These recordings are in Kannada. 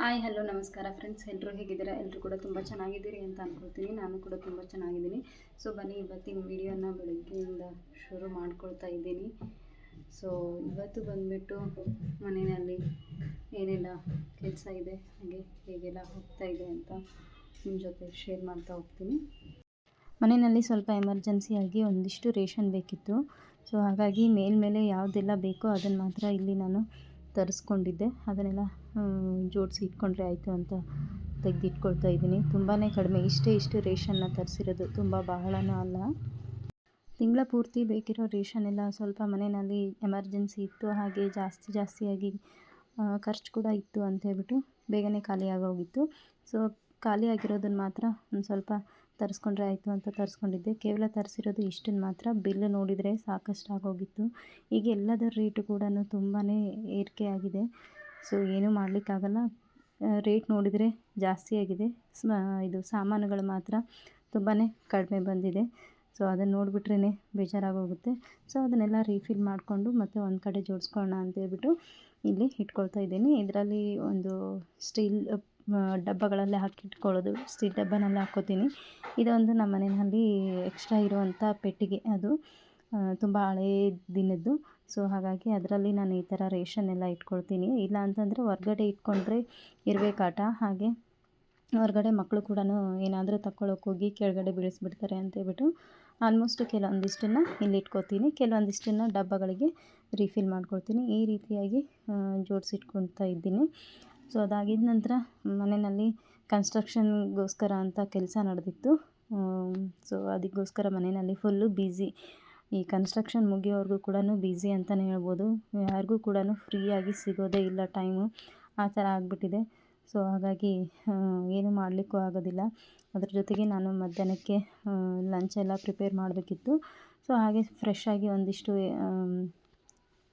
ಹಾಯ್ ಹಲೋ ನಮಸ್ಕಾರ ಫ್ರೆಂಡ್ಸ್ ಎಲ್ಲರೂ ಹೇಗಿದ್ದೀರಾ? ಎಲ್ಲರೂ ಕೂಡ ತುಂಬ ಚೆನ್ನಾಗಿದ್ದೀರಿ ಅಂತ ಅಂದ್ಕೊಳ್ತೀನಿ ನಾನು ಕೂಡ ತುಂಬ ಚೆನ್ನಾಗಿದ್ದೀನಿ. ಸೊ ಬನ್ನಿ, ಇವತ್ತಿನ ವಿಡಿಯೋನ ಬೆಳಗ್ಗೆಯಿಂದ ಶುರು ಮಾಡ್ಕೊಳ್ತಾ ಇದ್ದೀನಿ. ಸೊ ಇವತ್ತು ಬಂದುಬಿಟ್ಟು ಮನೆಯಲ್ಲಿ ಏನೆಲ್ಲ ಕೆಲಸ ಇದೆ, ಹಾಗೆ ಹೇಗೆಲ್ಲ ಹೋಗ್ತಾ ಇದೆ ಅಂತ ನಿಮ್ಮ ಜೊತೆ ಶೇರ್ ಮಾಡ್ತಾ ಹೋಗ್ತೀನಿ. ಮನೆಯಲ್ಲಿ ಸ್ವಲ್ಪ ಎಮರ್ಜೆನ್ಸಿಯಾಗಿ ಒಂದಿಷ್ಟು ರೇಷನ್ ಬೇಕಿತ್ತು. ಸೊ ಹಾಗಾಗಿ ಮೇಲ್ಮೇಲೆ ಯಾವುದೆಲ್ಲ ಬೇಕೋ ಅದನ್ನು ಮಾತ್ರ ಇಲ್ಲಿ ನಾನು ತರಿಸ್ಕೊಂಡಿದ್ದೆ. ಅದನ್ನೆಲ್ಲ ಜೋಡಿಸಿ ಇಟ್ಕೊಂಡ್ರೆ ಆಯಿತು ಅಂತ ತೆಗೆದಿಟ್ಕೊಳ್ತಾ ಇದ್ದೀನಿ. ತುಂಬಾ ಕಡಿಮೆ. ಇಷ್ಟೇ ಇಷ್ಟು ರೇಷನ್ನ ತರಿಸಿರೋದು. ತುಂಬ ಬಹಳನೂ ಅಲ್ಲ. ತಿಂಗಳ ಪೂರ್ತಿ ಬೇಕಿರೋ ರೇಷನ್ ಎಲ್ಲ ಸ್ವಲ್ಪ ಮನೆಯಲ್ಲಿ ಎಮರ್ಜೆನ್ಸಿ ಇತ್ತು. ಹಾಗೆ ಜಾಸ್ತಿ ಜಾಸ್ತಿಯಾಗಿ ಖರ್ಚು ಕೂಡ ಇತ್ತು ಅಂತ ಹೇಳ್ಬಿಟ್ಟು ಬೇಗನೆ ಖಾಲಿ ಆಗೋಗಿತ್ತು ಸೊ ಖಾಲಿ ಮಾತ್ರ ಒಂದು ಸ್ವಲ್ಪ ತರಿಸ್ಕೊಂಡ್ರೆ ಆಯಿತು ಅಂತ ತರಿಸ್ಕೊಂಡಿದ್ದೆ. ಕೇವಲ ತರಿಸಿರೋದು ಇಷ್ಟನ್ನು ಮಾತ್ರ. ಬಿಲ್ ನೋಡಿದರೆ ಸಾಕಷ್ಟು ಆಗೋಗಿತ್ತು. ಈಗ ಎಲ್ಲದರ ರೇಟು ಕೂಡ ತುಂಬಾ ಏರಿಕೆ ಆಗಿದೆ. ಸೊ, ಏನೂ ಮಾಡಲಿಕ್ಕಾಗಲ್ಲ. ರೇಟ್ ನೋಡಿದರೆ ಜಾಸ್ತಿ ಆಗಿದೆ. ಇದು ಸಾಮಾನುಗಳು ಮಾತ್ರ ತುಂಬಾ ಕಡಿಮೆ ಬಂದಿದೆ. ಸೊ ಅದನ್ನು ನೋಡಿಬಿಟ್ರೇ ಬೇಜಾರಾಗೋಗುತ್ತೆ. ಸೊ, ಅದನ್ನೆಲ್ಲ ರೀಫಿಲ್ ಮಾಡಿಕೊಂಡು ಮತ್ತು ಒಂದು ಕಡೆ ಜೋಡಿಸ್ಕೊಳ್ಳೋಣ ಅಂತೇಳ್ಬಿಟ್ಟು ಇಲ್ಲಿ ಇಟ್ಕೊಳ್ತಾ ಇದ್ದೀನಿ. ಇದರಲ್ಲಿ ಒಂದು ಸ್ಟೀಲ್ ಡಬ್ಬಗಳಲ್ಲೇ ಹಾಕಿಟ್ಕೊಳ್ಳೋದು, ಸ್ಟೀಲ್ ಡಬ್ಬನಲ್ಲಿ ಹಾಕ್ಕೋತೀನಿ. ಇದೊಂದು ನಮ್ಮ ಮನೆಯಲ್ಲಿ ಎಕ್ಸ್ಟ್ರಾ ಇರುವಂಥ ಪೆಟ್ಟಿಗೆ ಅದು. ತುಂಬ ಹಳೇ ದಿನದ್ದು. ಸೊ ಹಾಗಾಗಿ ಅದರಲ್ಲಿ ನಾನು ಈ ಥರ ರೇಷನ್ ಎಲ್ಲ ಇಟ್ಕೊಳ್ತೀನಿ. ಇಲ್ಲ ಅಂತಂದರೆ ಹೊರ್ಗಡೆ ಇಟ್ಕೊಂಡ್ರೆ ಇರಬೇಕಾಟ. ಹಾಗೆ ಹೊರ್ಗಡೆ ಮಕ್ಕಳು ಕೂಡ ಏನಾದರೂ ತಗೊಳ್ಳೋಕೆ ಹೋಗಿ ಕೆಳಗಡೆ ಬೀಳಿಸ್ಬಿಡ್ತಾರೆ ಅಂತೇಳ್ಬಿಟ್ಟು ಆಲ್ಮೋಸ್ಟ್ ಕೆಲವೊಂದಿಷ್ಟನ್ನು ಇಲ್ಲಿ ಇಟ್ಕೊತೀನಿ. ಕೆಲವೊಂದಿಷ್ಟನ್ನು ಡಬ್ಬಗಳಿಗೆ ರೀಫಿಲ್ ಮಾಡ್ಕೊಳ್ತೀನಿ. ಈ ರೀತಿಯಾಗಿ ಜೋಡಿಸಿಟ್ಕೊತಾ ಇದ್ದೀನಿ. ಸೊ ಅದಾಗಿದ್ದ ನಂತರ ಮನೆಯಲ್ಲಿ ಕನ್ಸ್ಟ್ರಕ್ಷನ್ಗೋಸ್ಕರ ಅಂತ ಕೆಲಸ ನಡೆದಿತ್ತು. ಸೊ ಅದಕ್ಕೋಸ್ಕರ ಮನೆಯಲ್ಲಿ ಫುಲ್ಲು ಬ್ಯುಸಿ ಈ ಕನ್ಸ್ಟ್ರಕ್ಷನ್ ಮುಗಿಯೋವರೆಗೂ ಕೂಡ ಬ್ಯುಸಿ ಅಂತಲೇ ಹೇಳ್ಬೋದು. ಯಾರಿಗೂ ಕೂಡ ಫ್ರೀಯಾಗಿ ಸಿಗೋದೇ ಇಲ್ಲ ಟೈಮು ಆ ಥರ ಆಗಿಬಿಟ್ಟಿದೆ. ಸೊ ಹಾಗಾಗಿ ಏನೂ ಮಾಡಲಿಕ್ಕೂ ಆಗೋದಿಲ್ಲ. ಅದ್ರ ಜೊತೆಗೆ ನಾನು ಮಧ್ಯಾಹ್ನಕ್ಕೆ ಲಂಚ್ ಎಲ್ಲ ಪ್ರಿಪೇರ್ ಮಾಡಬೇಕಿತ್ತು. ಸೊ ಹಾಗೆ ಫ್ರೆಶ್ ಆಗಿ ಒಂದಿಷ್ಟು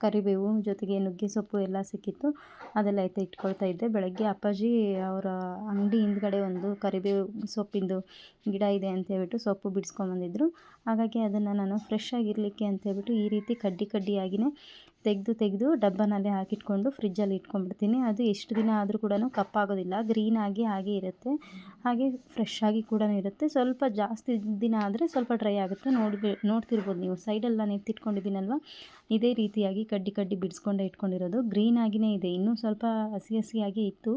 ಕರಿಬೇವು ಜೊತೆಗೆ ನುಗ್ಗೆ ಸೊಪ್ಪು ಎಲ್ಲ ಸಿಕ್ಕಿತ್ತು. ಅದೆಲ್ಲ ಐತೆ ಇಟ್ಕೊಳ್ತಾ ಇದ್ದೆ. ಬೆಳಗ್ಗೆ ಅಪ್ಪಾಜಿ ಅವರ ಅಂಗಡಿ ಹಿಂದ್ಗಡೆ ಒಂದು ಕರಿಬೇವು ಸೊಪ್ಪಿಂದು ಗಿಡ ಇದೆ ಅಂತ ಹೇಳ್ಬಿಟ್ಟು ಸೊಪ್ಪು ಬಿಡಿಸ್ಕೊಂಬಂದಿದ್ರು. ಹಾಗಾಗಿ ಅದನ್ನು ನಾನು ಫ್ರೆಶ್ ಆಗಿರಲಿಕ್ಕೆ ಅಂತ ಹೇಳ್ಬಿಟ್ಟು ಈ ರೀತಿ ಕಡ್ಡಿ ಕಡ್ಡಿಯಾಗಿಯೇ ತೆಗೆದು ತೆಗೆದು ಡಬ್ಬನಲ್ಲಿ ಹಾಕಿಟ್ಕೊಂಡು ಫ್ರಿಜ್ಜಲ್ಲಿ ಇಟ್ಕೊಂಡ್ಬಿಡ್ತೀನಿ. ಅದು ಎಷ್ಟು ದಿನ ಆದರೂ ಕೂಡ ಕಪ್ಪಾಗೋದಿಲ್ಲ. ಗ್ರೀನಾಗಿ ಹಾಗೆ ಇರುತ್ತೆ. ಹಾಗೆ ಫ್ರೆಶ್ ಆಗಿ ಕೂಡ ಇರುತ್ತೆ. ಸ್ವಲ್ಪ ಜಾಸ್ತಿ ದಿನ ಆದರೆ ಸ್ವಲ್ಪ ಡ್ರೈ ಆಗುತ್ತೆ. ನೋಡಿ ನೋಡ್ತಿರ್ಬೋದು ನೀವು. ಸೈಡೆಲ್ಲ ನೆತ್ತಿಟ್ಕೊಂಡಿದ್ದೀನಲ್ವ ಇದೇ ರೀತಿಯಾಗಿ ಕಡ್ಡಿ ಕಡ್ಡಿ ಬಿಡಿಸ್ಕೊಂಡೆ ಇಟ್ಕೊಂಡಿರೋದು. ಗ್ರೀನ್ ಆಗಿಯೇ ಇದೆ. ಇನ್ನೂ ಸ್ವಲ್ಪ ಹಸಿ ಹಸಿಯಾಗಿ ಇತ್ತು.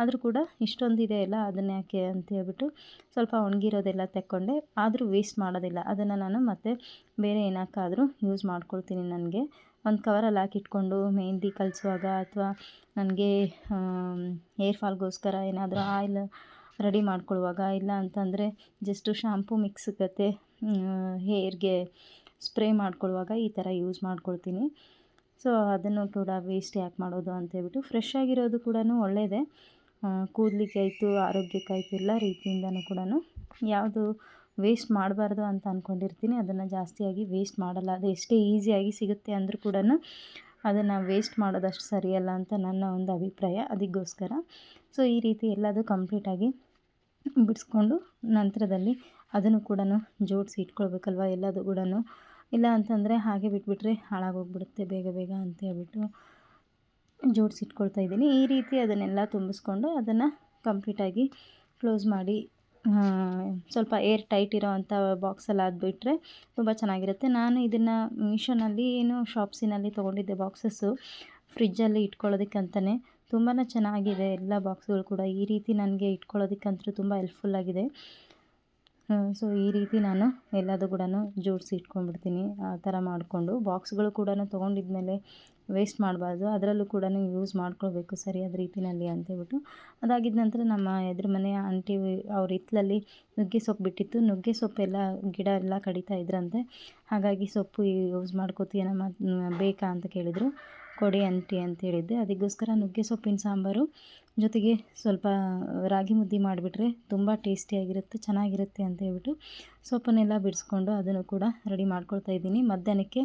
ಆದರೂ ಕೂಡ ಇಷ್ಟೊಂದು ಇದೆ ಅಲ್ಲ, ಅದನ್ನು ಯಾಕೆ ಅಂತ ಹೇಳ್ಬಿಟ್ಟು ಸ್ವಲ್ಪ ಒಣಗಿರೋದೆಲ್ಲ ತೆಕ್ಕೊಂಡೆ. ಆದರೂ ವೇಸ್ಟ್ ಮಾಡೋದಿಲ್ಲ. ಅದನ್ನು ನಾನು ಮತ್ತೆ ಬೇರೆ ಏನಕ್ಕಾದರೂ ಯೂಸ್ ಮಾಡ್ಕೊಳ್ತೀನಿ ನನಗೆ. ಒಂದು ಕವರಲ್ಲಿ ಹಾಕಿಟ್ಕೊಂಡು ಮೆಹೆಂದಿ ಕಲಿಸುವಾಗ ಅಥವಾ ನನಗೆ ಏರ್ ಫಾಲ್ಗೋಸ್ಕರ ಏನಾದರೂ ಆಯಿಲ್ ರೆಡಿ ಮಾಡ್ಕೊಳ್ಳುವಾಗ ಇಲ್ಲ ಅಂತಂದರೆ ಜಸ್ಟು ಶಾಂಪೂ ಮಿಕ್ಸ್ ಜೊತೆ ಹೇರ್ಗೆ ಸ್ಪ್ರೇ ಮಾಡ್ಕೊಳ್ಳುವಾಗ ಈ ಥರ ಯೂಸ್ ಮಾಡ್ಕೊಳ್ತೀನಿ. ಸೊ ಅದನ್ನು ಕೂಡ ವೇಸ್ಟ್ ಯಾಕೆ ಮಾಡೋದು ಅಂತೇಳ್ಬಿಟ್ಟು ಫ್ರೆಶ್ ಆಗಿರೋದು ಕೂಡ ಒಳ್ಳೆಯದೇ ಕೂದಲಿಕ್ಕೆ ಆಯಿತು ಆರೋಗ್ಯಕ್ಕಾಯಿತು ಎಲ್ಲ ರೀತಿಯಿಂದನೂ ಕೂಡ ಯಾವುದು ವೇಸ್ಟ್ ಮಾಡಬಾರ್ದು ಅಂತ ಅಂದ್ಕೊಂಡಿರ್ತೀನಿ ಅದನ್ನು ಜಾಸ್ತಿಯಾಗಿ ವೇಸ್ಟ್ ಮಾಡಲ್ಲ. ಅದು ಎಷ್ಟೇ ಈಸಿಯಾಗಿ ಸಿಗುತ್ತೆ ಅಂದರೂ ಕೂಡ ಅದನ್ನು ವೇಸ್ಟ್ ಮಾಡೋದಷ್ಟು ಸರಿಯಲ್ಲ ಅಂತ ನನ್ನ ಒಂದು ಅಭಿಪ್ರಾಯ. ಅದಕ್ಕೋಸ್ಕರ. ಸೊ, ಈ ರೀತಿ ಎಲ್ಲದು ಕಂಪ್ಲೀಟಾಗಿ ಬಿಡಿಸ್ಕೊಂಡು ನಂತರದಲ್ಲಿ ಅದನ್ನು ಕೂಡ ಜೋಡಿಸಿ ಇಟ್ಕೊಳ್ಬೇಕಲ್ವ ಎಲ್ಲದು ಕೂಡ ಇಲ್ಲ ಅಂತಂದರೆ ಹಾಗೆ ಬಿಟ್ಬಿಟ್ರೆ ಹಾಳಾಗೋಗ್ಬಿಡುತ್ತೆ ಬೇಗ ಬೇಗ ಅಂತ ಹೇಳ್ಬಿಟ್ಟು ಜೋಡಿಸಿ ಇಟ್ಕೊಳ್ತಾ ಇದ್ದೀನಿ. ಈ ರೀತಿ ಅದನ್ನೆಲ್ಲ ತುಂಬಿಸ್ಕೊಂಡು ಅದನ್ನು ಕಂಪ್ಲೀಟಾಗಿ ಕ್ಲೋಸ್ ಮಾಡಿ ಸ್ವಲ್ಪ ಏರ್ ಟೈಟ್ ಇರೋ ಅಂಥ ಬಾಕ್ಸಲ್ಲಿ ಹಾಕ್ಬಿಟ್ರೆ ತುಂಬ ಚೆನ್ನಾಗಿರುತ್ತೆ. ನಾನು ಇದನ್ನು ಮೀಶೋನಲ್ಲಿ ಏನು ಶಾಪ್ಸಿನಲ್ಲಿ ತೊಗೊಂಡಿದ್ದೆ ಬಾಕ್ಸಸ್ಸು. ಫ್ರಿಜ್ಜಲ್ಲಿ ಇಟ್ಕೊಳ್ಳೋದಕ್ಕಂತಲೇ ತುಂಬಾ ಚೆನ್ನಾಗಿದೆ ಎಲ್ಲ ಬಾಕ್ಸ್ಗಳು ಕೂಡ. ಈ ರೀತಿ ನನಗೆ ಇಟ್ಕೊಳ್ಳೋದಕ್ಕಂತೂ ತುಂಬ ಹೆಲ್ಪ್ಫುಲ್ ಆಗಿದೆ. ಸೊ ಈ ರೀತಿ ನಾನು ಎಲ್ಲದೂ ಕೂಡ ಜೋಡಿಸಿ ಇಟ್ಕೊಂಡ್ಬಿಡ್ತೀನಿ ಆ ಥರ ಮಾಡಿಕೊಂಡು. ಬಾಕ್ಸ್ಗಳು ಕೂಡ ತೊಗೊಂಡಿದ್ಮೇಲೆ ವೇಸ್ಟ್ ಮಾಡಬಾರ್ದು. ಅದರಲ್ಲೂ ಕೂಡ ಯೂಸ್ ಮಾಡ್ಕೊಳ್ಬೇಕು ಸರಿಯಾದ ರೀತಿಯಲ್ಲಿ ಅಂತೇಳ್ಬಿಟ್ಟು. ಅದಾಗಿದ ನಂತರ ನಮ್ಮ ಎದುರು ಮನೆಯ ಆಂಟಿ ಅವ್ರ ಹಿತ್ತಲಲ್ಲಿ ನುಗ್ಗೆ ಸೊಪ್ಪು ಬಿಟ್ಟಿತ್ತು. ನುಗ್ಗೆ ಸೊಪ್ಪೆಲ್ಲ ಗಿಡ ಎಲ್ಲ ಕಡಿತಾ ಇದ್ರಂತೆ. ಹಾಗಾಗಿ ಸೊಪ್ಪು ಯೂಸ್ ಮಾಡ್ಕೋತೀಯನ ಬೇಕಾ ಅಂತ ಕೇಳಿದರು. ಕೊಡಿ ಆಂಟಿ ಅಂತ ಹೇಳಿದ್ದೆ. ಅದಕ್ಕೋಸ್ಕರ ನುಗ್ಗೆ ಸೊಪ್ಪಿನ ಸಾಂಬಾರು ಜೊತೆಗೆ ಸ್ವಲ್ಪ ರಾಗಿ ಮುದ್ದೆ ಮಾಡಿಬಿಟ್ರೆ ತುಂಬ ಟೇಸ್ಟಿಯಾಗಿರುತ್ತೆ ಚೆನ್ನಾಗಿರುತ್ತೆ ಅಂತ ಹೇಳ್ಬಿಟ್ಟು ಸೊಪ್ಪನ್ನೆಲ್ಲ ಬಿಡಿಸ್ಕೊಂಡು ಅದನ್ನು ಕೂಡ ರೆಡಿ ಮಾಡ್ಕೊಳ್ತಾ ಇದ್ದೀನಿ. ಮಧ್ಯಾಹ್ನಕ್ಕೆ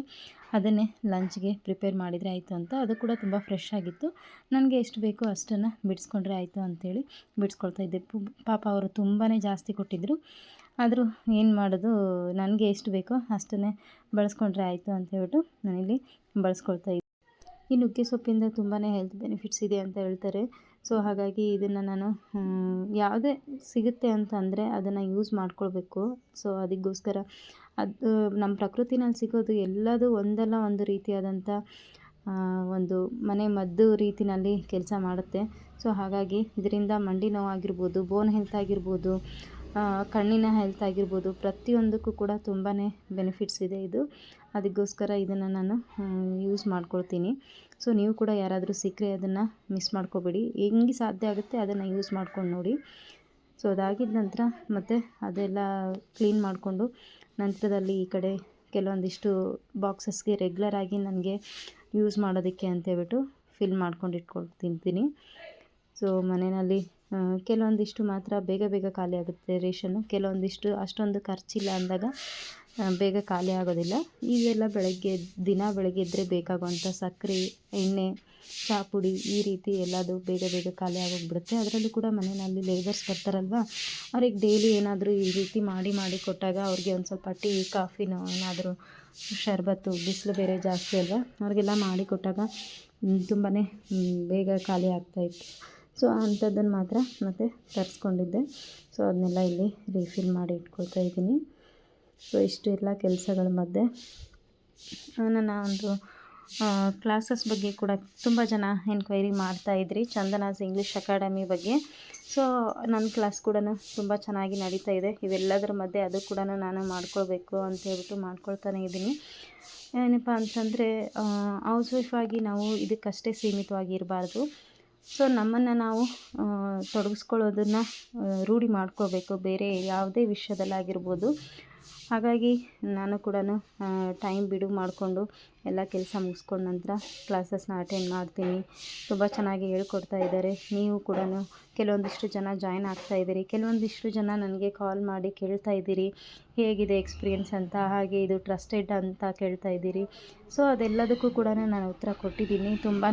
ಅದನ್ನೇ ಲಂಚ್ಗೆ ಪ್ರಿಪೇರ್ ಮಾಡಿದರೆ ಆಯಿತು ಅಂತ. ಅದು ಕೂಡ ತುಂಬ ಫ್ರೆಶ್ ಆಗಿತ್ತು. ನನಗೆ ಎಷ್ಟು ಬೇಕೋ ಅಷ್ಟನ್ನು ಬಿಡಿಸ್ಕೊಂಡ್ರೆ ಆಯಿತು ಅಂಥೇಳಿ ಬಿಡಿಸ್ಕೊಳ್ತಾ ಇದ್ದೆ. ಪಾಪ ಅವರು ತುಂಬಾ ಜಾಸ್ತಿ ಕೊಟ್ಟಿದ್ದರು ಆದರೂ ಏನು ಮಾಡೋದು, ನನಗೆ ಎಷ್ಟು ಬೇಕೋ ಅಷ್ಟನ್ನೇ ಬಳಸ್ಕೊಂಡ್ರೆ ಆಯಿತು ಅಂತ ಹೇಳ್ಬಿಟ್ಟು ನಾನಿಲ್ಲಿ ಬಳಸ್ಕೊಳ್ತಾ ಇದ್ದೆ. ಈ ನುಗ್ಗೆ ಸೊಪ್ಪಿಂದ ತುಂಬಾ ಹೆಲ್ತ್ ಬೆನಿಫಿಟ್ಸ್ ಇದೆ ಅಂತ ಹೇಳ್ತಾರೆ. ಸೊ ಹಾಗಾಗಿ ಇದನ್ನು ನಾನು ಯಾವುದೇ ಸಿಗುತ್ತೆ ಅಂತ ಅಂದರೆ ಅದನ್ನು ಯೂಸ್ ಮಾಡ್ಕೊಳ್ಬೇಕು. ಸೊ ಅದಕ್ಕೋಸ್ಕರ ಅದು ನಮ್ಮ ಪ್ರಕೃತಿನಲ್ಲಿ ಸಿಗೋದು ಎಲ್ಲದೂ ಒಂದಲ್ಲ ಒಂದು ರೀತಿಯಾದಂಥ ಒಂದು ಮನೆ ಮದ್ದು ರೀತಿಯಲ್ಲಿ ಕೆಲಸ ಮಾಡುತ್ತೆ. ಸೊ, ಹಾಗಾಗಿ ಇದರಿಂದ ಮಂಡಿ ನೋವಾಗಿರ್ಬೋದು ಬೋನ್ ಹೆಲ್ತ್ ಆಗಿರ್ಬೋದು ಕಣ್ಣಿನ ಹೆಲ್ತ್ ಆಗಿರ್ಬೋದು, ಪ್ರತಿಯೊಂದಕ್ಕೂ ಕೂಡ ತುಂಬಾ ಬೆನಿಫಿಟ್ಸ್ ಇದೆ ಇದು. ಅದಕ್ಕೋಸ್ಕರ ಇದನ್ನು ನಾನು ಯೂಸ್ ಮಾಡ್ಕೊಳ್ತೀನಿ. ಸೊ, ನೀವು ಕೂಡ ಯಾರಾದರೂ ಸಿಕ್ಕರೆ ಅದನ್ನು ಮಿಸ್ ಮಾಡ್ಕೋಬೇಡಿ. ಹೆಂಗೆ ಸಾಧ್ಯ ಆಗುತ್ತೆ ಅದನ್ನು ಯೂಸ್ ಮಾಡ್ಕೊಂಡು ನೋಡಿ. ಸೊ, ಅದಾಗಿದ ನಂತರ ಮತ್ತು ಅದೆಲ್ಲ ಕ್ಲೀನ್ ಮಾಡಿಕೊಂಡು ನಂತರದಲ್ಲಿ ಈ ಕಡೆ ಕೆಲವೊಂದಿಷ್ಟು ಬಾಕ್ಸಸ್ಗೆ ರೆಗ್ಯುಲರಾಗಿ ನನಗೆ ಯೂಸ್ ಮಾಡೋದಕ್ಕೆ ಅಂತೇಳ್ಬಿಟ್ಟು ಫಿಲ್ ಮಾಡ್ಕೊಂಡು ಇಟ್ಕೊಂಡು ತಿಂತೀನಿ. ಸೊ ಮನೆಯಲ್ಲಿ ಕೆಲವೊಂದಿಷ್ಟು ಮಾತ್ರ ಬೇಗ ಬೇಗ ಖಾಲಿ ಆಗುತ್ತೆ ರೇಷನ್ನು ಕೆಲವೊಂದಿಷ್ಟು, ಅಷ್ಟೊಂದು ಖರ್ಚಿಲ್ಲ ಅಂದಾಗ ಬೇಗ ಖಾಲಿ ಆಗೋದಿಲ್ಲ. ಇದೆಲ್ಲ ಬೆಳಗ್ಗೆ, ದಿನ ಬೆಳಗ್ಗೆ ಇದ್ದರೆ ಬೇಕಾಗುವಂಥ ಸಕ್ಕರೆ, ಎಣ್ಣೆ, ಚಹಾ ಪುಡಿ ಈ ರೀತಿ ಎಲ್ಲದು ಬೇಗ ಬೇಗ ಖಾಲಿ ಆಗೋಗ್ಬಿಡುತ್ತೆ. ಅದರಲ್ಲೂ ಕೂಡ ಮನೆಯಲ್ಲಿ ಲೇಬರ್ಸ್ ಬರ್ತಾರಲ್ವ? ಅವ್ರಿಗೆ ಡೈಲಿ ಏನಾದರೂ ಈ ರೀತಿ ಮಾಡಿ ಮಾಡಿ ಕೊಟ್ಟಾಗ ಅವ್ರಿಗೆ ಒಂದು ಸ್ವಲ್ಪ ಟೀ, ಕಾಫಿನೋ ಏನಾದರೂ ಶರಬತ್ತು, ಬಿಸಿಲು ಬೇರೆ ಜಾಸ್ತಿ ಅಲ್ವಾ? ಅವ್ರಿಗೆಲ್ಲ ಮಾಡಿ ಕೊಟ್ಟಾಗ ತುಂಬಾ ಬೇಗ ಖಾಲಿ ಆಗ್ತಾಯಿತ್ತು ಸೊ ಅಂಥದ್ದನ್ನು ಮಾತ್ರ ಮತ್ತೆ ತರಿಸ್ಕೊಂಡಿದ್ದೆ. ಸೊ ಅದನ್ನೆಲ್ಲ ಇಲ್ಲಿ ರೀಫಿಲ್ ಮಾಡಿ ಇಟ್ಕೊಳ್ತಾ ಇದ್ದೀನಿ. ಸೊ, ಇಷ್ಟು ಎಲ್ಲ ಕೆಲಸಗಳ ಮಧ್ಯೆ. ನನ್ನ ಒಂದು ಕ್ಲಾಸಸ್ ಬಗ್ಗೆ ಕೂಡ ತುಂಬ ಜನ ಎನ್ಕ್ವೈರಿ ಮಾಡ್ತಾಯಿದ್ರಿ ಚಂದನಾಸ್ ಇಂಗ್ಲೀಷ್ ಅಕಾಡೆಮಿ ಬಗ್ಗೆ. ಸೊ ನನ್ನ ಕ್ಲಾಸ್ ಕೂಡ ತುಂಬ ಚೆನ್ನಾಗಿ ನಡೀತಾ ಇದೆ. ಇವೆಲ್ಲದರ ಮಧ್ಯೆ ಅದು ಕೂಡ ನಾನು ಮಾಡ್ಕೊಳ್ಬೇಕು ಅಂತ ಹೇಳ್ಬಿಟ್ಟು ಮಾಡ್ಕೊಳ್ತಾನೆ ಇದ್ದೀನಿ. ಏನಪ್ಪ ಅಂತಂದರೆ ಹೌಸ್ ವೈಫಾಗಿ ನಾವು ಇದಕ್ಕಷ್ಟೇ ಸೀಮಿತವಾಗಿ ಇರಬಾರ್ದು ಸೊ ನಮ್ಮನ್ನು ನಾವು ತೊಡಗಿಸ್ಕೊಳ್ಳೋದನ್ನು ರೂಢಿ ಮಾಡ್ಕೋಬೇಕು ಬೇರೆ ಯಾವುದೇ ವಿಷಯದಲ್ಲಾಗಿರ್ಬೋದು. ಹಾಗಾಗಿ ನಾನು ಕೂಡ ಟೈಮ್ ಬಿಡು ಮಾಡಿಕೊಂಡು ಎಲ್ಲ ಕೆಲಸ ಮುಗಿಸ್ಕೊಂಡ ನಂತರ ಕ್ಲಾಸಸ್ನ ಅಟೆಂಡ್ ಮಾಡ್ತೀನಿ. ತುಂಬ ಚೆನ್ನಾಗಿ ಹೇಳ್ಕೊಡ್ತಾ ಇದ್ದಾರೆ. ನೀವು ಕೂಡ ಕೆಲವೊಂದಿಷ್ಟು ಜನ ಜಾಯ್ನ್ ಆಗ್ತಾ ಇದ್ದೀರಿ. ಕೆಲವೊಂದಿಷ್ಟು ಜನ ನನಗೆ ಕಾಲ್ ಮಾಡಿ ಕೇಳ್ತಾ ಇದ್ದೀರಿ. ಹೇಗಿದೆ ಎಕ್ಸ್ಪೀರಿಯೆನ್ಸ್ ಅಂತ, ಹಾಗೆ ಇದು ಟ್ರಸ್ಟೆಡ್ ಅಂತ ಕೇಳ್ತಾ ಇದ್ದೀರಿ. ಸೊ ಅದೆಲ್ಲದಕ್ಕೂ ಕೂಡ ನಾನು ಉತ್ತರ ಕೊಟ್ಟಿದ್ದೀನಿ. ತುಂಬಾ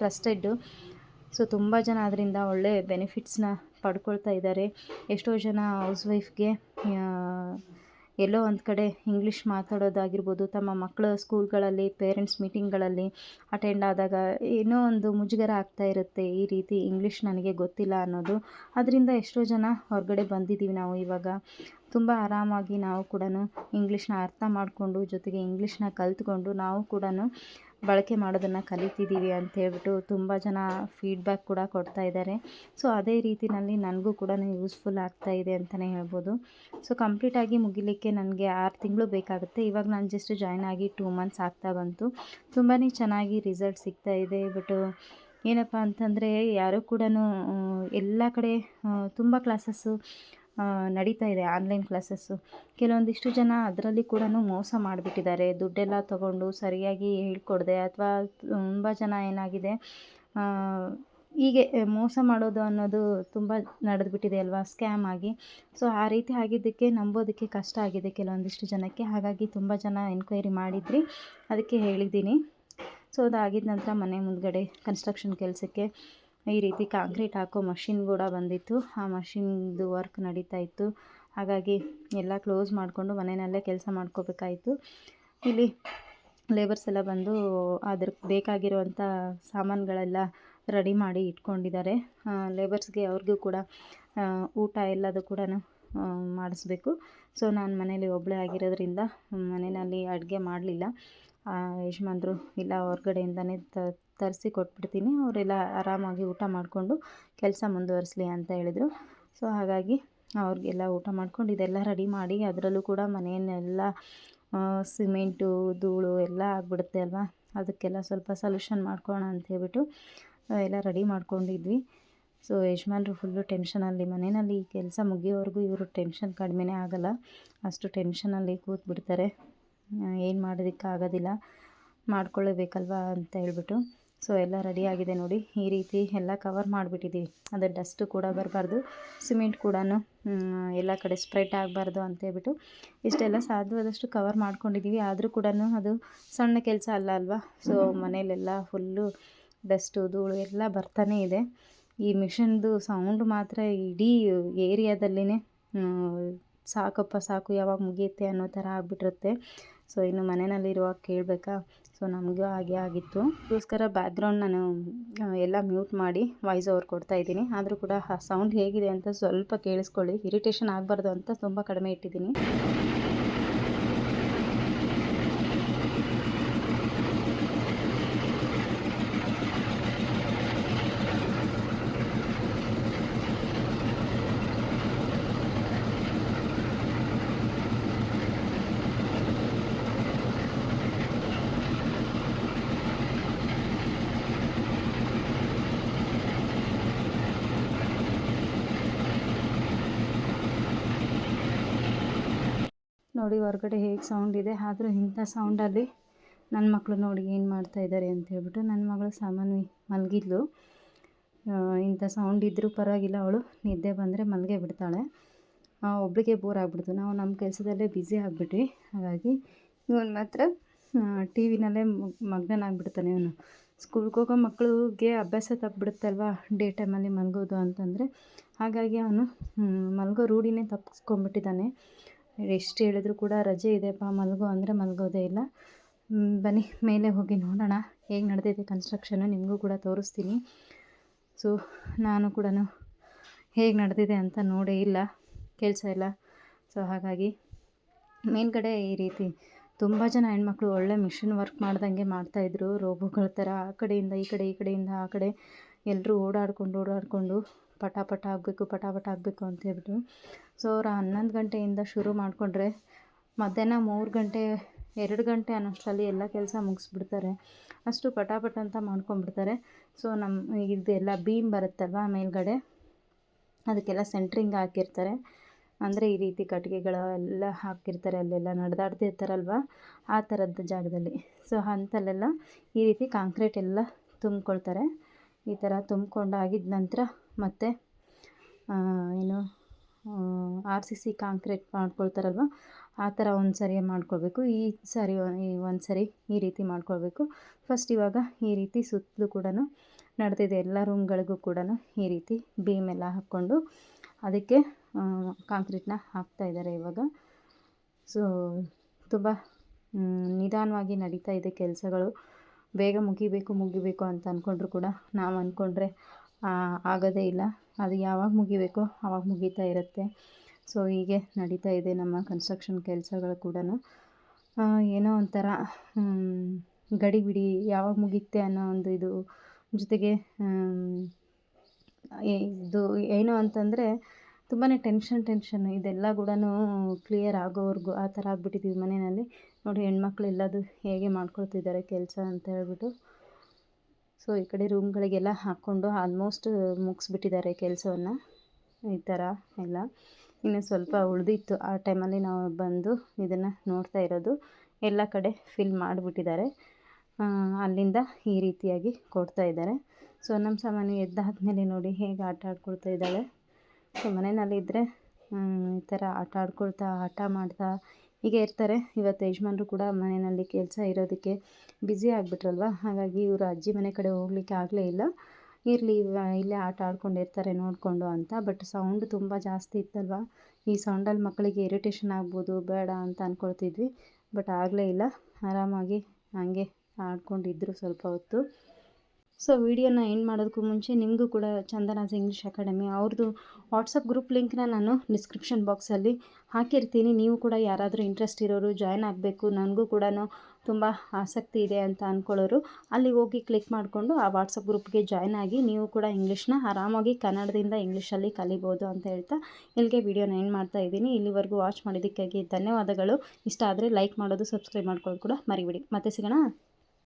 ಟ್ರಸ್ಟೆಡ್ಡು ಸೊ ತುಂಬ ಜನ ಅದರಿಂದ ಒಳ್ಳೆ ಬೆನಿಫಿಟ್ಸ್ನ ಪಡ್ಕೊಳ್ತಾ ಇದ್ದಾರೆ. ಎಷ್ಟೋ ಜನ ಹೌಸ್ ವೈಫ್ಗೆ ಎಲ್ಲೋ ಒಂದು ಕಡೆ ಇಂಗ್ಲೀಷ್ ಮಾತಾಡೋದಾಗಿರ್ಬೋದು, ತಮ್ಮ ಮಕ್ಕಳ ಸ್ಕೂಲ್ಗಳಲ್ಲಿ, ಪೇರೆಂಟ್ಸ್ ಮೀಟಿಂಗ್ಗಳಲ್ಲಿ ಅಟೆಂಡ್ ಆದಾಗ ಏನೋ ಒಂದು ಮುಜುಗರ ಆಗ್ತಾ ಇರುತ್ತೆ ಈ ರೀತಿ ಇಂಗ್ಲೀಷ್ ನನಗೆ ಗೊತ್ತಿಲ್ಲ ಅನ್ನೋದು. ಅದರಿಂದ ಎಷ್ಟೋ ಜನ ಹೊರಗಡೆ ಬಂದಿದ್ದೀವಿ ನಾವು ಇವಾಗ. ತುಂಬ ಆರಾಮಾಗಿ ನಾವು ಕೂಡ ಇಂಗ್ಲೀಷ್ನ ಅರ್ಥ ಮಾಡಿಕೊಂಡು, ಜೊತೆಗೆ ಇಂಗ್ಲೀಷ್ನ ಕಲ್ತ್ಕೊಂಡು ನಾವು ಕೂಡ ಬಳಕೆ ಮಾಡೋದನ್ನು ಕಲಿತಿದ್ದೀವಿ ಅಂತ ಹೇಳ್ಬಿಟ್ಟು ತುಂಬ ಜನ ಫೀಡ್ಬ್ಯಾಕ್ ಕೂಡ ಕೊಡ್ತಾ ಇದ್ದಾರೆ. ಸೊ ಅದೇ ರೀತಿಯಲ್ಲಿ ನನಗೂ ಕೂಡ ಯೂಸ್ಫುಲ್ ಆಗ್ತಾ ಇದೆ ಅಂತಲೇ ಹೇಳ್ಬೋದು. ಸೊ ಕಂಪ್ಲೀಟಾಗಿ ಮುಗಿಲಿಕ್ಕೆ ನನಗೆ ಆರು ತಿಂಗಳು ಬೇಕಾಗುತ್ತೆ. ಇವಾಗ ನಾನು ಜಸ್ಟ್ ಜಾಯ್ನ್ ಆಗಿ ಟೂ ಮಂತ್ಸ್ ಆಗ್ತಾ ಬಂತು. ತುಂಬಾ ಚೆನ್ನಾಗಿ ರಿಸಲ್ಟ್ ಸಿಗ್ತಾ ಇದೆ. ಬಟ್ ಏನಪ್ಪ ಅಂತಂದರೆ ಯಾರೂ ಕೂಡ ಎಲ್ಲ ಕಡೆ ತುಂಬ ಕ್ಲಾಸಸ್ಸು ನಡೀತಾ ಇದೆ ಆನ್ಲೈನ್ ಕ್ಲಾಸಸ್ಸು ಕೆಲವೊಂದಿಷ್ಟು ಜನ ಅದರಲ್ಲಿ ಕೂಡ ಮೋಸ ಮಾಡಿಬಿಟ್ಟಿದ್ದಾರೆ. ದುಡ್ಡೆಲ್ಲ ತಗೊಂಡು ಸರಿಯಾಗಿ ಹೇಳ್ಕೊಡದೆ ಅಥವಾ ತುಂಬ ಜನ ಏನಾಗಿದೆ ಹೀಗೆ ಮೋಸ ಮಾಡೋದು ಅನ್ನೋದು ತುಂಬ ನಡೆದುಬಿಟ್ಟಿದೆ ಅಲ್ವಾ ಸ್ಕ್ಯಾಮ್ ಆಗಿ. ಸೊ ಆ ರೀತಿ ಆಗಿದ್ದಕ್ಕೆ ನಂಬೋದಕ್ಕೆ ಕಷ್ಟ ಆಗಿದೆ ಕೆಲವೊಂದಿಷ್ಟು ಜನಕ್ಕೆ. ಹಾಗಾಗಿ ತುಂಬ ಜನ ಎನ್ಕ್ವೈರಿ ಮಾಡಿದ್ರಿ, ಅದಕ್ಕೆ ಹೇಳಿದ್ದೀನಿ. ಸೊ ಅದಾಗಿದ ನಂತರ ಮನೆ ಮುಂದ್ಗಡೆ ಕನ್ಸ್ಟ್ರಕ್ಷನ್ ಕೆಲಸಕ್ಕೆ ಈ ರೀತಿ ಕಾಂಕ್ರೀಟ್ ಹಾಕೋ ಮಷಿನ್ ಕೂಡ ಬಂದಿತ್ತು. ಆ ಮಷಿನ್ದು ವರ್ಕ್ ನಡೀತಾ ಇತ್ತು. ಹಾಗಾಗಿ ಎಲ್ಲ ಕ್ಲೋಸ್ ಮಾಡಿಕೊಂಡು ಮನೆಯಲ್ಲೇ ಕೆಲಸ ಮಾಡ್ಕೋಬೇಕಾಯಿತು. ಇಲ್ಲಿ ಲೇಬರ್ಸ್ ಎಲ್ಲ ಬಂದು ಅದಕ್ಕೆ ಬೇಕಾಗಿರುವಂಥ ಸಾಮಾನುಗಳೆಲ್ಲ ರೆಡಿ ಮಾಡಿ ಇಟ್ಕೊಂಡಿದ್ದಾರೆ. ಲೇಬರ್ಸ್ಗೆ ಅವ್ರಿಗೂ ಕೂಡ ಊಟ ಎಲ್ಲದು ಕೂಡ ಮಾಡಿಸ್ಬೇಕು. ಸೊ ನಾನು ಮನೇಲಿ ಒಬ್ಬಳೇ ಆಗಿರೋದ್ರಿಂದ ಮನೆಯಲ್ಲಿ ಅಡುಗೆ ಮಾಡಲಿಲ್ಲ. ಯಜಮಾನ್ರು ಇಲ್ಲ, ಹೊರ್ಗಡೆಯಿಂದನೇ ತರಿಸಿ ಕೊಟ್ಬಿಡ್ತೀನಿ. ಅವರೆಲ್ಲ ಆರಾಮಾಗಿ ಊಟ ಮಾಡಿಕೊಂಡು ಕೆಲಸ ಮುಂದುವರಿಸಲಿ ಅಂತ ಹೇಳಿದರು. ಸೊ, ಹಾಗಾಗಿ ಅವ್ರಿಗೆಲ್ಲ ಊಟ ಮಾಡ್ಕೊಂಡು ಇದೆಲ್ಲ ರೆಡಿ ಮಾಡಿ ಅದರಲ್ಲೂ ಕೂಡ ಮನೆಯನ್ನೆಲ್ಲ ಸಿಮೆಂಟು, ಧೂಳು ಎಲ್ಲ ಆಗಿಬಿಡುತ್ತೆ ಅಲ್ವಾ? ಅದಕ್ಕೆಲ್ಲ ಸ್ವಲ್ಪ ಸೊಲ್ಯೂಷನ್ ಮಾಡ್ಕೋಣ ಅಂತ ಹೇಳ್ಬಿಟ್ಟು ಎಲ್ಲ ರೆಡಿ ಮಾಡ್ಕೊಂಡಿದ್ವಿ. ಸೊ, ಯಜಮಾನ್ರು ಫುಲ್ಲು ಟೆನ್ಷನಲ್ಲಿ. ಮನೆಯಲ್ಲಿ ಕೆಲಸ ಮುಗಿಯೋವರೆಗೂ ಇವರು ಟೆನ್ಷನ್ ಕಡಿಮೆನೇ ಆಗೋಲ್ಲ. ಅಷ್ಟು ಟೆನ್ಷನಲ್ಲಿ ಕೂತ್ಬಿಡ್ತಾರೆ. ಏನು ಮಾಡೋದಕ್ಕಾಗೋದಿಲ್ಲ ಮಾಡ್ಕೊಳ್ಳೇಬೇಕಲ್ವ ಅಂತ ಹೇಳ್ಬಿಟ್ಟು. ಸೊ ಎಲ್ಲ ರೆಡಿ ಆಗಿದೆ ನೋಡಿ. ಈ ರೀತಿ ಎಲ್ಲ ಕವರ್ ಮಾಡಿಬಿಟ್ಟಿದ್ದೀವಿ ಅದು ಡಸ್ಟು ಕೂಡ ಬರಬಾರ್ದು ಸಿಮೆಂಟ್ ಕೂಡ ಎಲ್ಲ ಕಡೆ ಸ್ಪ್ರೆಡ್ ಆಗಬಾರ್ದು ಅಂತೇಳ್ಬಿಟ್ಟು ಇಷ್ಟೆಲ್ಲ ಸಾಧ್ಯವಾದಷ್ಟು ಕವರ್ ಮಾಡ್ಕೊಂಡಿದ್ದೀವಿ ಆದರೂ ಕೂಡ ಅದು ಸಣ್ಣ ಕೆಲಸ ಅಲ್ಲ ಅಲ್ವಾ? ಸೊ ಮನೇಲೆಲ್ಲ ಫುಲ್ಲು ಡಸ್ಟು ಧೂಳು ಎಲ್ಲ ಬರ್ತಾನೇ ಇದೆ. ಈ ಮಿಷನ್ದು ಸೌಂಡ್ ಮಾತ್ರ ಇಡೀ ಏರಿಯಾದಲ್ಲಿನೇ ಸಾಕಪ್ಪ ಸಾಕು ಯಾವಾಗ ಮುಗಿಯುತ್ತೆ ಅನ್ನೋ ಥರ ಆಗಿಬಿಟ್ಟಿರುತ್ತೆ. ಸೊ ಇನ್ನು ಮನೆಯಲ್ಲಿರುವಾಗ ಕೇಳಬೇಕಾ? ಸೊ ನಮಗೂ ಹಾಗೆ ಆಗಿತ್ತು. ಅದಕ್ಕೋಸ್ಕರ ಬ್ಯಾಕ್ಗ್ರೌಂಡ್ ನಾನು ಎಲ್ಲ ಮ್ಯೂಟ್ ಮಾಡಿ ವಾಯ್ಸ್ ಓವರ್ ಕೊಡ್ತಾ ಇದ್ದೀನಿ. ಆದರೂ ಕೂಡ, ಆ ಸೌಂಡ್ ಹೇಗಿದೆ ಅಂತ ಸ್ವಲ್ಪ ಕೇಳಿಸ್ಕೊಳ್ಳಿ. ಇರಿಟೇಷನ್ ಆಗಬಾರ್ದು ಅಂತ ತುಂಬ ಕಡಿಮೆ ಇಟ್ಟಿದ್ದೀನಿ. ನೋಡಿ ಹೊರಗಡೆ ಹೇಗೆ ಸೌಂಡ್ ಇದೆ. ಆದರೂ ಇಂಥ ಸೌಂಡಲ್ಲಿ ನನ್ನ ಮಕ್ಕಳು ನೋಡಿ ಏನು ಮಾಡ್ತಾ ಇದ್ದಾರೆ ಅಂತ ಹೇಳ್ಬಿಟ್ಟು ನನ್ನ ಮಗಳು ಸಾಮಾನ್ಯ ಮಲಗಿದ್ಲು. ಇಂಥ ಸೌಂಡ್ ಇದ್ದರೂ ಪರವಾಗಿಲ್ಲ, ಅವಳು ನಿದ್ದೆ ಬಂದರೆ ಮಲಗೆ ಬಿಡ್ತಾಳೆ. ಒಬ್ಬಳಿಗೆ ಬೋರ್ ಆಗಿಬಿಡ್ತು. ನಾವು ನಮ್ಮ ಕೆಲಸದಲ್ಲೇ ಬ್ಯುಸಿ ಆಗಿಬಿಟ್ವಿ. ಹಾಗಾಗಿ ಇವನು ಮಾತ್ರ ಟಿ ವಿನಲ್ಲೇ ಮಗ್ನಾಗ್ಬಿಡ್ತಾನೆ ಇವನು. ಸ್ಕೂಲ್ಗೆ ಹೋಗೋ ಮಕ್ಕಳಿಗೆ ಅಭ್ಯಾಸ ತಪ್ಪಿಬಿಡುತ್ತಲ್ವ? ಡೇ ಟೈಮಲ್ಲಿ ಮಲಗೋದು ಅಂತಂದರೆ, ಹಾಗಾಗಿ ಅವನು ಮಲಗೋ ರೂಢಿನೇ ತಪ್ಪಿಸ್ಕೊಂಡ್ಬಿಟ್ಟಿದ್ದಾನೆ ಎಷ್ಟು ಹೇಳಿದ್ರು ಕೂಡ ರಜೆ ಇದೆಯಪ್ಪ ಮಲಗೋ ಅಂದರೆ ಮಲಗೋದೇ ಇಲ್ಲ. ಬನ್ನಿ, ಮೇಲೆ ಹೋಗಿ ನೋಡೋಣ. ಹೇಗೆ ನಡೆದಿದೆ ಕನ್ಸ್ಟ್ರಕ್ಷನು ನಿಮಗೂ ಕೂಡ ತೋರಿಸ್ತೀನಿ. ಸೊ ನಾನು ಕೂಡ ಹೇಗೆ ನಡೆದಿದೆ ಅಂತ ನೋಡೇ ಇಲ್ಲ ಕೆಲಸ ಇಲ್ಲ. ಸೊ ಹಾಗಾಗಿ ಮೇಲ್ಗಡೆ ಈ ರೀತಿ ತುಂಬ ಜನ ಹೆಣ್ಮಕ್ಳು ಒಳ್ಳೆ ಮಿಷಿನ್ ವರ್ಕ್ ಮಾಡ್ದಂಗೆ ಮಾಡ್ತಾಯಿದ್ರು ರೋಬೋಗಳ ಥರ ಆ ಕಡೆಯಿಂದ ಈ ಕಡೆ, ಈ ಕಡೆಯಿಂದ ಆ ಕಡೆ. ಎಲ್ಲರೂ ಓಡಾಡ್ಕೊಂಡು, ಓಡಾಡಿಕೊಂಡು ಪಟ ಪಟ ಆಗಬೇಕು ಪಟ ಪಟ ಆಗಬೇಕು ಅಂತ ಹೇಳ್ಬಿಟ್ಟು ಸೊ ಅವ್ರು ಹನ್ನೊಂದು ಗಂಟೆಯಿಂದ ಶುರು ಮಾಡಿಕೊಂಡ್ರೆ ಮಧ್ಯಾಹ್ನ ಮೂರು ಗಂಟೆ, ಎರಡು ಗಂಟೆ ಅನ್ನೋಷ್ಟರಲ್ಲಿ ಎಲ್ಲ ಕೆಲಸ ಮುಗಿಸ್ಬಿಡ್ತಾರೆ. ಅಷ್ಟು ಪಟಾಪಟ ಅಂತ ಮಾಡ್ಕೊಂಡ್ಬಿಡ್ತಾರೆ. ಸೊ ನಮ್ಮ ಇದೆಲ್ಲ ಬೀಮ್ ಬರುತ್ತಲ್ವ ಮೇಲ್ಗಡೆ? ಅದಕ್ಕೆಲ್ಲ ಸೆಂಟ್ರಿಂಗ್ ಹಾಕಿರ್ತಾರೆ. ಅಂದರೆ ಈ ರೀತಿ ಕಟ್ಟಿಗೆಗಳೆಲ್ಲ ಹಾಕಿರ್ತಾರೆ, ಅಲ್ಲೆಲ್ಲ ನಡೆದಾಡ್ತಿರ್ತಾರಲ್ವ ಆ ಥರದ ಜಾಗದಲ್ಲಿ. ಸೊ ಅಂಥಲ್ಲೆಲ್ಲ ಈ ರೀತಿ ಕಾಂಕ್ರೀಟ್ ಎಲ್ಲ ತುಂಬ್ಕೊಳ್ತಾರೆ. ಈ ಥರ ತುಂಬ್ಕೊಂಡು ಆಗಿದ ನಂತರ ಮತ್ತೆ ಏನು ಆರ್ ಸಿ ಸಿ ಕಾಂಕ್ರೀಟ್ ಮಾಡ್ಕೊಳ್ತಾರಲ್ವ, ಆ ಥರ ಒಂದು ಸರಿ ಮಾಡ್ಕೊಳ್ಬೇಕು. ಈ ಸಾರಿ ಒಂದು ಸರಿ ಈ ರೀತಿ ಮಾಡ್ಕೊಳ್ಬೇಕು. ಫಸ್ಟ್ ಇವಾಗ ಈ ರೀತಿ ಸುತ್ತಲೂ ಕೂಡ ನಡೆದಿದೆ, ಎಲ್ಲ ರೂಮ್ಗಳಿಗೂ ಕೂಡ ಈ ರೀತಿ ಬೀಮ್ ಹಾಕ್ಕೊಂಡು ಅದಕ್ಕೆ ಕಾಂಕ್ರೀಟ್ನ ಹಾಕ್ತಾ ಇದ್ದಾರೆ ಇವಾಗ. ಸೊ ತುಂಬ ನಿಧಾನವಾಗಿ ನಡೀತಾ ಇದೆ ಕೆಲಸಗಳು. ಬೇಗ ಮುಗಿಬೇಕು ಮುಗಿಬೇಕು ಅಂತ ಅಂದ್ಕೊಂಡ್ರು ಕೂಡ ನಾವು ಅಂದ್ಕೊಂಡ್ರೆ ಆಗೋದೇ ಇಲ್ಲ. ಅದು ಯಾವಾಗ ಮುಗಿಬೇಕು ಆವಾಗ ಮುಗೀತಾ ಇರುತ್ತೆ. ಸೊ ಹೀಗೆ ನಡೀತಾ ಇದೆ ನಮ್ಮ ಕನ್ಸ್ಟ್ರಕ್ಷನ್ ಕೆಲಸಗಳು ಕೂಡ ಏನೋ ಒಂಥರ ಗಡಿ ಗಡಿಬಿಡಿ ಯಾವಾಗ ಮುಗಿಯುತ್ತೆ ಅನ್ನೋ ಒಂದು ಇದು ಜೊತೆಗೆ ಇದು ಏನು ಅಂತಂದರೆ ತುಂಬಾ ಟೆನ್ಷನ್ ಟೆನ್ಷನ್ ಇದೆಲ್ಲ ಕೂಡ ಕ್ಲಿಯರ್ ಆಗೋವರೆಗೂ ಆ ಥರ ಆಗಿಬಿಟ್ಟಿದ್ದೀವಿ ಮನೆಯಲ್ಲಿ. ನೋಡಿ ಹೆಣ್ಮಕ್ಳು ಎಲ್ಲದು ಹೇಗೆ ಮಾಡ್ಕೊಳ್ತಿದ್ದಾರೆ ಕೆಲಸ ಅಂತ ಹೇಳ್ಬಿಟ್ಟು. ಸೊ ಈ ಕಡೆ ರೂಮ್ಗಳಿಗೆಲ್ಲ ಹಾಕ್ಕೊಂಡು ಆಲ್ಮೋಸ್ಟ್ ಮುಗಿಸ್ಬಿಟ್ಟಿದ್ದಾರೆ ಕೆಲಸವನ್ನು. ಈ ಥರ ಎಲ್ಲ. ಇನ್ನು ಸ್ವಲ್ಪ ಉಳಿದಿತ್ತು. ಆ ಟೈಮಲ್ಲಿ ನಾವು ಬಂದು ಇದನ್ನು ನೋಡ್ತಾ ಇರೋದು. ಎಲ್ಲ ಕಡೆ ಫಿಲ್ ಮಾಡಿಬಿಟ್ಟಿದ್ದಾರೆ. ಅಲ್ಲಿಂದ ಈ ರೀತಿಯಾಗಿ ಕೊಡ್ತಾ ಇದ್ದಾರೆ. ಸೊ ನಮ್ಮ ಸಾಮಾನು ಎದ್ದಾದ್ಮೇಲೆ ನೋಡಿ ಹೇಗೆ ಆಟ ಆಡ್ಕೊಳ್ತಾ ಇದ್ದಾಳೆ. ಸೊ ಮನೆಯಲ್ಲಿದ್ದರೆ ಈ ಥರ ಆಟ ಆಡ್ಕೊಳ್ತಾ, ಆಟ ಮಾಡ್ತಾ ಹೀಗೆ ಇರ್ತಾರೆ. ಇವತ್ತು ಯಜಮಾನ್ರು ಕೂಡ ಮನೆಯಲ್ಲಿ ಕೆಲಸ ಇರೋದಕ್ಕೆ ಬ್ಯುಸಿ ಆಗಿಬಿಟ್ರಲ್ವ? ಹಾಗಾಗಿ ಇವರು ಅಜ್ಜಿ ಮನೆ ಕಡೆ ಹೋಗ್ಲಿಕ್ಕೆ ಆಗಲೇ ಇಲ್ಲ. ಇರಲಿ ಇಲ್ಲೇ ಆಟ ಆಡ್ಕೊಂಡಿರ್ತಾರೆ ನೋಡಿಕೊಂಡು ಅಂತ. ಬಟ್ ಸೌಂಡ್ ತುಂಬ ಜಾಸ್ತಿ ಇತ್ತಲ್ವ? ಈ ಸೌಂಡಲ್ಲಿ ಮಕ್ಕಳಿಗೆ ಇರಿಟೇಷನ್ ಆಗ್ಬೋದು, ಬೇಡ ಅಂತ ಅಂದ್ಕೊಳ್ತಿದ್ವಿ ಬಟ್ ಆಗಲೇ ಇಲ್ಲ. ಆರಾಮಾಗಿ ಹಾಗೆ ಆಡ್ಕೊಂಡಿದ್ರು ಸ್ವಲ್ಪ ಹೊತ್ತು. ಸೊ ವಿಡಿಯೋನ ಎಂಡ್ ಮಾಡೋದಕ್ಕೂ ಮುಂಚೆ ನಿಮಗೂ ಕೂಡ ಚಂದನಾಸ್ ಇಂಗ್ಲೀಷ್ ಅಕಾಡೆಮಿ ಅವ್ರದ್ದು ವಾಟ್ಸಪ್ ಗ್ರೂಪ್ ಲಿಂಕ್ನ ನಾನು ಡಿಸ್ಕ್ರಿಪ್ಷನ್ ಬಾಕ್ಸಲ್ಲಿ ಹಾಕಿರ್ತೀನಿ. ನೀವು ಕೂಡ ಯಾರಾದರೂ ಇಂಟ್ರೆಸ್ಟ್ ಇರೋರು, ಜಾಯ್ನ್ ಆಗಬೇಕು, ನನಗೂ ಕೂಡ ತುಂಬ ಆಸಕ್ತಿ ಇದೆ ಅಂತ ಅಂದ್ಕೊಳ್ಳೋರು ಅಲ್ಲಿ ಹೋಗಿ ಕ್ಲಿಕ್ ಮಾಡಿಕೊಂಡು ಆ ವಾಟ್ಸಪ್ ಗ್ರೂಪ್ಗೆ ಜಾಯ್ನ್ ಆಗಿ ನೀವು ಕೂಡ ಇಂಗ್ಲೀಷ್ನ ಆರಾಮಾಗಿ ಕನ್ನಡದಿಂದ ಇಂಗ್ಲೀಷಲ್ಲಿ ಕಲಿಬೋದು ಅಂತ ಹೇಳ್ತಾ ಇಲ್ಲಿಗೆ ವಿಡಿಯೋನ ಎಂಡ್ ಮಾಡ್ತಾ ಇದ್ದೀನಿ. ಇಲ್ಲಿವರೆಗೂ ವಾಚ್ ಮಾಡಿದ್ದಕ್ಕಾಗಿ ಧನ್ಯವಾದಗಳು. ಇಷ್ಟ ಆದರೆ ಲೈಕ್ ಮಾಡೋದು, ಸಬ್ಸ್ಕ್ರೈಬ್ ಮಾಡ್ಕೊಳ್ಳೋದು ಕೂಡ ಮರಿಬಿಡಿ. ಮತ್ತೆ ಸಿಗೋಣ.